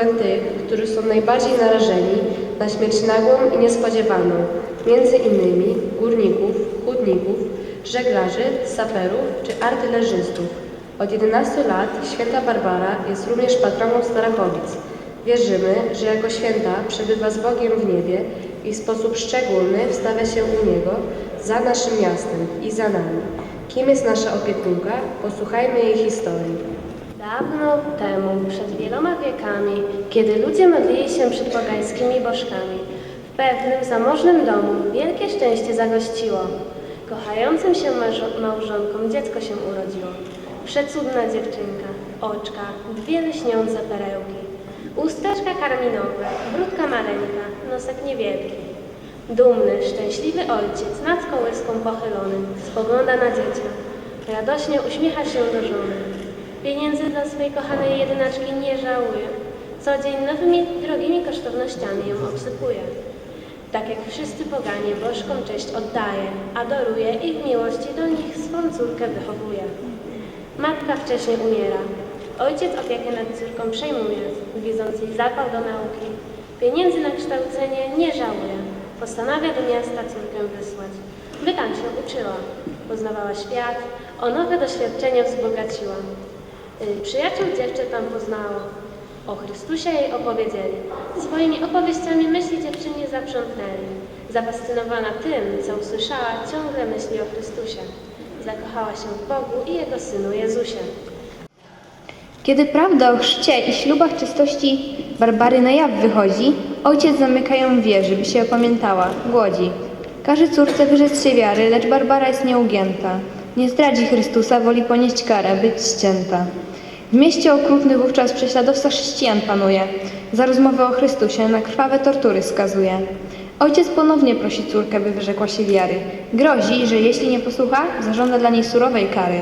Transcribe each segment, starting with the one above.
patronkę tych, którzy są najbardziej narażeni na śmierć nagłą i niespodziewaną, między innymi górników, hutników, żeglarzy, saperów czy artylerzystów. Od 11 lat święta Barbara jest również patroną Starachowic. Wierzymy, że jako święta przebywa z Bogiem w niebie i w sposób szczególny wstawia się u Niego za naszym miastem i za nami. Kim jest nasza opiekunka? Posłuchajmy jej historii. Dawno temu, przed wieloma wiekami, kiedy ludzie modlili się przed pogańskimi bożkami, w pewnym zamożnym domu wielkie szczęście zagościło. Kochającym się małżo- małżonkom dziecko się urodziło. Przecudna dziewczynka, oczka, dwie lśniące perełki, usteczka karminowe, brudka maleńka, nosek niewielki. Dumny, szczęśliwy ojciec nad kołyską pochylony spogląda na dziecię. Radośnie uśmiecha się do żony. Pieniędzy dla swej kochanej jedynaczki nie żałuje. Co dzień nowymi, drogimi kosztownościami ją obsypuje. Tak jak wszyscy poganie bożkom cześć oddaje, adoruje i w miłości do nich swą córkę wychowuje. Matka wcześnie umiera. Ojciec opiekę nad córką przejmuje, widząc jej zapał do nauki. Pieniędzy na kształcenie nie żałuje. Postanawia do miasta córkę wysłać. By tam się uczyła. Poznawała świat, o nowe doświadczenia wzbogaciła. Y, Przyjaciół dziewczę tam poznało. O Chrystusie jej opowiedzieli. Swoimi opowieściami myśli dziewczynie zaprzątnęli. Zafascynowana tym, co usłyszała, ciągle myśli o Chrystusie. Zakochała się w Bogu i Jego Synu Jezusie. Kiedy prawda o chrzcie i ślubach czystości Barbary na jaw wychodzi, ojciec zamyka ją w wieży, by się opamiętała, głodzi. Każe córce wyrzec się wiary, lecz Barbara jest nieugięta. Nie zdradzi Chrystusa, woli ponieść karę, być ścięta. W mieście okrutny wówczas prześladowca chrześcijan panuje. Za rozmowę o Chrystusie na krwawe tortury skazuje. Ojciec ponownie prosi córkę, by wyrzekła się wiary. Grozi, że jeśli nie posłucha, zażąda dla niej surowej kary.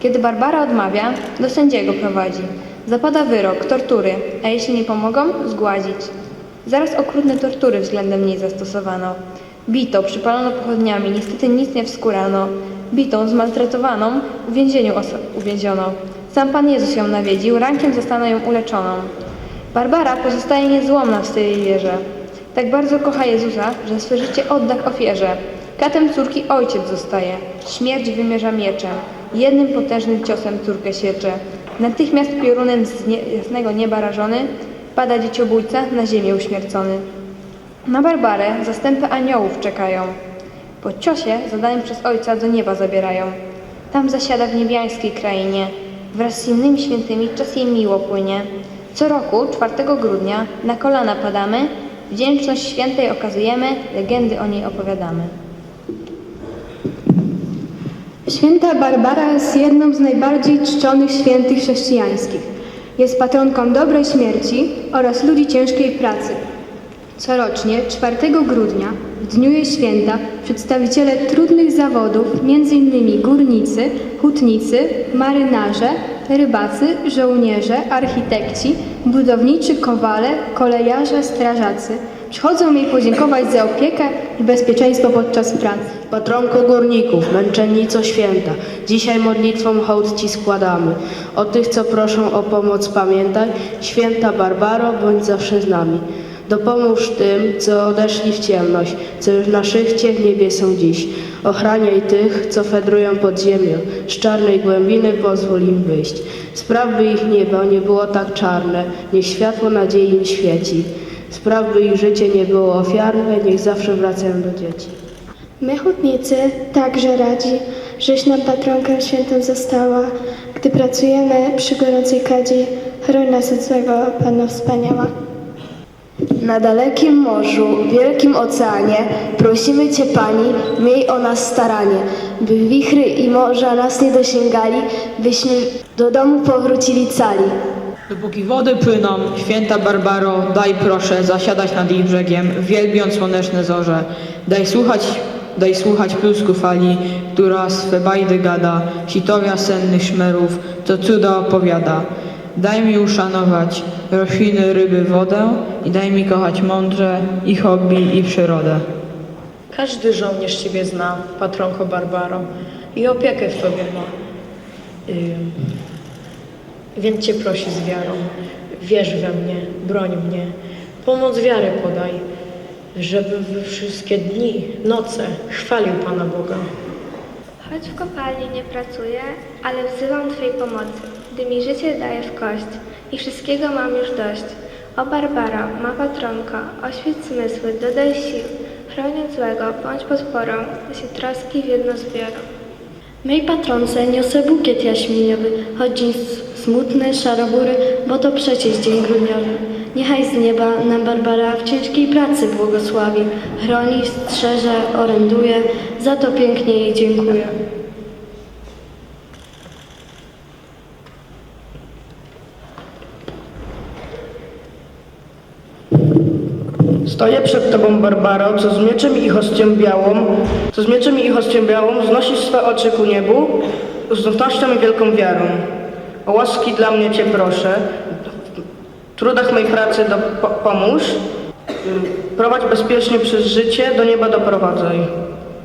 Kiedy Barbara odmawia, do sędziego prowadzi. Zapada wyrok, tortury, a jeśli nie pomogą, zgładzić. Zaraz okrutne tortury względem niej zastosowano. Bito, przypalono pochodniami, niestety nic nie wskórano. Bitą, zmaltretowaną, w więzieniu uwięziono. Sam Pan Jezus ją nawiedził, rankiem zostaną ją uleczoną. Barbara pozostaje niezłomna w swej wierze. Tak bardzo kocha Jezusa, że swe życie odda ofierze. Katem córki ojciec zostaje. Śmierć wymierza mieczem. Jednym potężnym ciosem córkę siecze. Natychmiast piorunem z nie, jasnego nieba rażony pada dzieciobójca na ziemię uśmiercony. Na Barbarę zastępy aniołów czekają. Po ciosie zadanym przez ojca do nieba zabierają. Tam zasiada w niebiańskiej krainie. Wraz z innymi świętymi czas jej miło płynie. Co roku, 4 grudnia, na kolana padamy, wdzięczność świętej okazujemy, legendy o niej opowiadamy. Święta Barbara jest jedną z najbardziej czczonych świętych chrześcijańskich. Jest patronką dobrej śmierci oraz ludzi ciężkiej pracy. Corocznie, 4 grudnia, w dniu jej święta, przedstawiciele trudnych zawodów, m.in. górnicy, hutnicy, marynarze, rybacy, żołnierze, architekci, budowniczy kowale, kolejarze, strażacy, przychodzą jej podziękować za opiekę i bezpieczeństwo podczas pracy. Patronko górników, męczennico święta, dzisiaj modlitwą hołd Ci składamy. O tych, co proszą o pomoc pamiętaj, święta Barbaro, bądź zawsze z nami. Dopomóż tym, co odeszli w ciemność, co już na szychcie w niebie są dziś. Ochraniaj tych, co fedrują pod ziemią, z czarnej głębiny pozwól im wyjść. Spraw, by ich niebo nie było tak czarne, niech światło nadziei im świeci. Spraw, by ich życie nie było ofiarne, niech zawsze wracają do dzieci. My hutnicy także radzi, żeś nam patronkę świętą została. Gdy pracujemy przy gorącej kadzi, chroń nas od złego, wspaniała. Na dalekim morzu, wielkim oceanie, prosimy Cię Pani, miej o nas staranie, by wichry i morza nas nie dosięgali, byśmy do domu powrócili cali. Dopóki wody płyną, święta Barbaro, daj proszę zasiadać nad ich brzegiem, wielbiąc słoneczne zorze. Daj słuchać, daj słuchać plusku fali, która swe bajdy gada, sitowia sennych szmerów, co cuda opowiada. Daj mi uszanować rośliny, ryby, wodę i daj mi kochać mądrze i hobby i przyrodę. Każdy żołnierz Ciebie zna, patronko Barbaro, i opiekę w Tobie ma. Ym, Więc Cię prosi z wiarą. Wierz we mnie, broń mnie, pomoc wiary podaj, żebym we wszystkie dni, noce chwalił Pana Boga. Choć w kopalni nie pracuję, ale wzywam Twej pomocy, gdy mi życie daje w kość i wszystkiego mam już dość. O Barbaro, ma patronko, oświeć zmysły, dodaj sił, chroniąc złego, bądź podporą, by się troski w jedno zbiorą. Mej patronce niosę bukiet jaśminiowy, choć dzień smutny, szarobury, bo to przecież dzień grudniowy. Niechaj z nieba nam Barbara w ciężkiej pracy błogosławi, chroni, strzeże, oręduje, za to pięknie jej dziękuję. Stoję przed Tobą, Barbaro, co z mieczem i hostią białą, co z mieczem i hostią białą znosisz swe oczy ku niebu, z ufnością i wielką wiarą. O łaski dla mnie Cię proszę, w trudach mej pracy do, po, pomóż, prowadź bezpiecznie przez życie, do nieba doprowadzaj.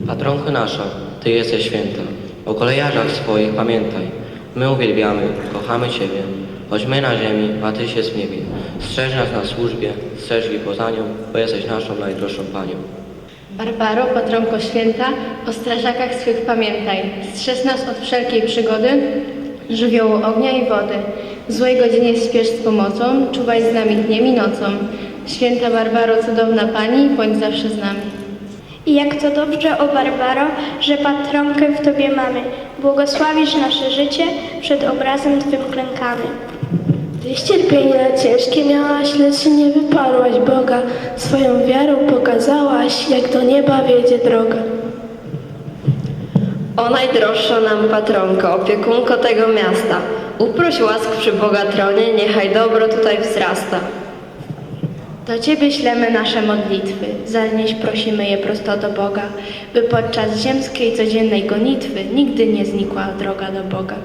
Patronko nasza, Ty jesteś święta. O kolejarzach swoich pamiętaj. My uwielbiamy, kochamy Ciebie. Choć my na ziemi, a Tyś jest w niebie. Strzeż nas na służbie, strzeż i poza nią, bo jesteś naszą najdroższą Panią. Barbaro, patronko święta, o strażakach swych pamiętaj. Strzeż nas od wszelkiej przygody, żywiołu ognia i wody. W złej godzinie spiesz z pomocą, czuwaj z nami dniem i nocą. Święta Barbaro, cudowna Pani, bądź zawsze z nami. I jak to dobrze, o Barbaro, że patronkę w Tobie mamy. Błogosławisz nasze życie, przed obrazem Twym klękamy. Tyś cierpienia ciężkie miałaś, lecz nie wyparłaś Boga. Swoją wiarą pokazałaś, jak do nieba wiedzie droga. O najdroższa nam patronko, opiekunko tego miasta, uproś łask przy Boga tronie, niechaj dobro tutaj wzrasta. Do Ciebie ślemy nasze modlitwy, zanieś prosimy je prosto do Boga, by podczas ziemskiej codziennej gonitwy nigdy nie znikła droga do Boga.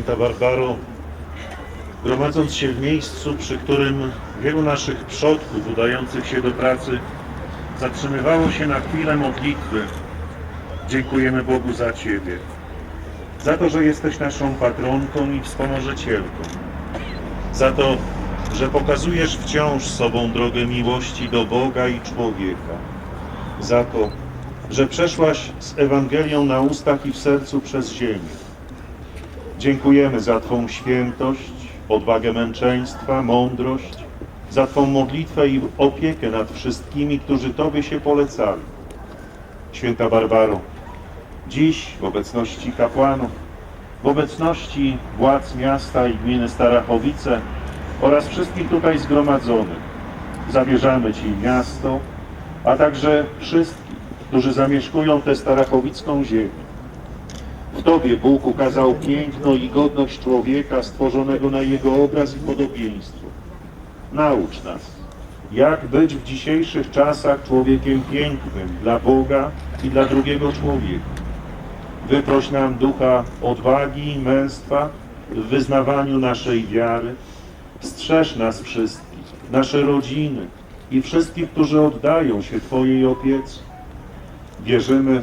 Święta Barbaro, gromadząc się w miejscu, przy którym wielu naszych przodków udających się do pracy zatrzymywało się na chwilę modlitwy, dziękujemy Bogu za Ciebie. Za to, że jesteś naszą patronką i wspomożycielką. Za to, że pokazujesz wciąż sobą drogę miłości do Boga i człowieka. Za to, że przeszłaś z Ewangelią na ustach i w sercu przez ziemię. Dziękujemy za Twą świętość, odwagę męczeństwa, mądrość, za Twą modlitwę i opiekę nad wszystkimi, którzy Tobie się polecali. Święta Barbaro, dziś w obecności kapłanów, w obecności władz miasta i gminy Starachowice oraz wszystkich tutaj zgromadzonych, zabierzamy Ci miasto, a także wszystkich, którzy zamieszkują tę starachowicką ziemię. Tobie Bóg ukazał piękno i godność człowieka stworzonego na Jego obraz i podobieństwo. Naucz nas, jak być w dzisiejszych czasach człowiekiem pięknym dla Boga i dla drugiego człowieka. Wyproś nam ducha odwagi i męstwa w wyznawaniu naszej wiary. Strzeż nas wszystkich, nasze rodziny i wszystkich, którzy oddają się Twojej opiece. Wierzymy,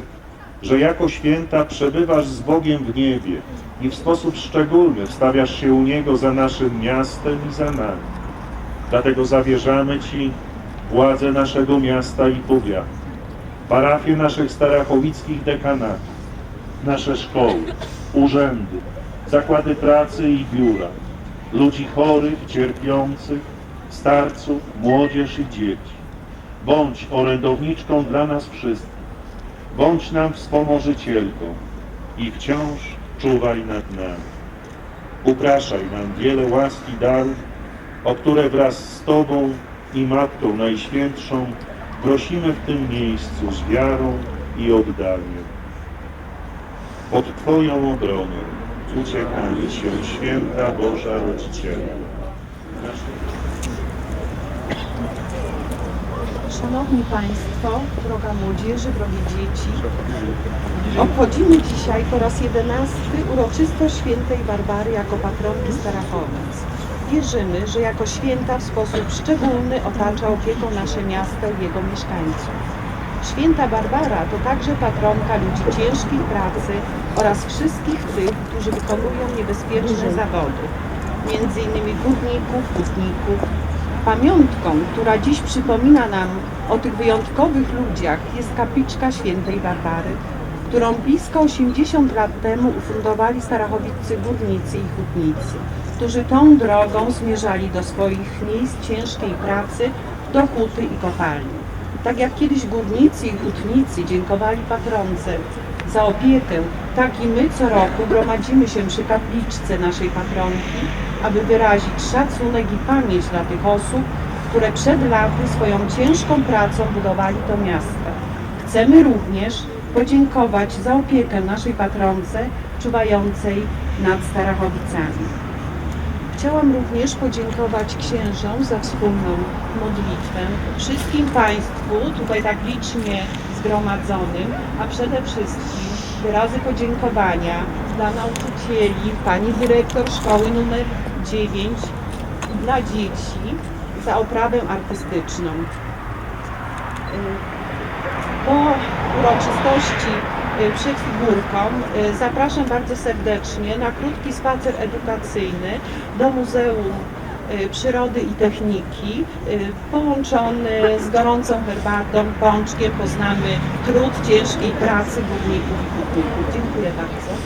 że jako święta przebywasz z Bogiem w niebie i w sposób szczególny wstawiasz się u Niego za naszym miastem i za nami. Dlatego zawierzamy Ci władzę naszego miasta i powiatu, parafię naszych starachowickich dekanatów, nasze szkoły, urzędy, zakłady pracy i biura, ludzi chorych, cierpiących, starców, młodzież i dzieci. Bądź orędowniczką dla nas wszystkich. Bądź nam wspomożycielką i wciąż czuwaj nad nami. Upraszaj nam wiele łaski darów, o które wraz z Tobą i Matką Najświętszą prosimy w tym miejscu z wiarą i oddaniem. Pod Twoją obronę uciekamy się, Święta Boża Rodziciela. Szanowni Państwo, droga młodzieży, drogie dzieci, obchodzimy dzisiaj po raz jedenasty uroczystość świętej Barbary jako patronki Starachowic. Wierzymy, że jako święta w sposób szczególny otacza opieką nasze miasto i jego mieszkańców. Święta Barbara to także patronka ludzi ciężkiej pracy oraz wszystkich tych, którzy wykonują niebezpieczne zawody, między innymi górników, hutników, Pamiątką, która dziś przypomina nam o tych wyjątkowych ludziach, jest kapliczka świętej Barbary, którą blisko 80 lat temu ufundowali starachowicy górnicy i hutnicy, którzy tą drogą zmierzali do swoich miejsc ciężkiej pracy, do huty i kopalni. Tak jak kiedyś górnicy i hutnicy dziękowali patronce za opiekę, tak i my co roku gromadzimy się przy kapliczce naszej patronki, aby wyrazić szacunek i pamięć dla tych osób, które przed laty swoją ciężką pracą budowali to miasto. Chcemy również podziękować za opiekę naszej patronce czuwającej nad Starachowicami. Chciałam również podziękować księżom za wspólną modlitwę, wszystkim Państwu tutaj tak licznie zgromadzonym, a przede wszystkim wyrazy podziękowania dla nauczycieli, pani dyrektor szkoły numer 9 i dla dzieci za oprawę artystyczną. Po uroczystości y, przed figurką y, zapraszam bardzo serdecznie na krótki spacer edukacyjny do Muzeum y, Przyrody i Techniki, połączony z gorącą herbatą, pączkiem poznamy trud ciężkiej pracy górników i hutników. Dziękuję bardzo.